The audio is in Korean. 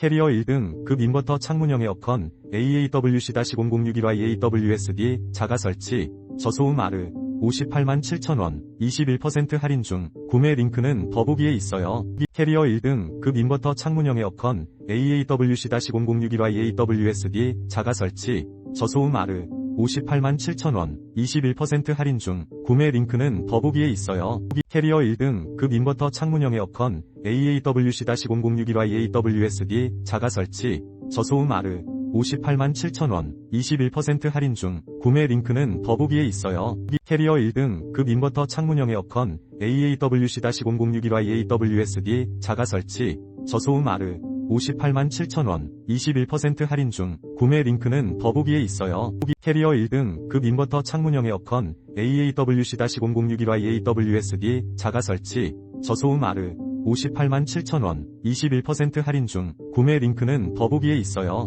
캐리어 1등, 급 인버터 창문형 에어컨, AAWC-0061YAWSD, 자가 설치, 저소음 58만 7천원, 21% 할인 중, 구매 링크는 더보기에 있어요. 캐리어 1등, 급 인버터 창문형 에어컨, AAWC-0061YAWSD, 자가 설치, 저소음 R, 58만 7천원, 21% 할인 중, 구매 링크는 더보기에 있어요. 캐리어 1등, 급 인버터 창문형 에어컨, AAWC-0061YAWSD, 자가 설치, 저소음 R, 58만 7천원, 21% 할인 중, 구매 링크는 더보기에 있어요. 캐리어 1등, 급 인버터 창문형 에어컨, AAWC-0061YAWSD, 자가 설치, 저소음 R, 58만 7천원, 21% 할인 중, 구매 링크는 더보기에 있어요. 캐리어 1등, 급 인버터 창문형 에어컨, AAWC-0061YAWSD, 자가 설치, 저소음 R, 58만 7천원, 21% 할인 중, 구매 링크는 더보기에 있어요.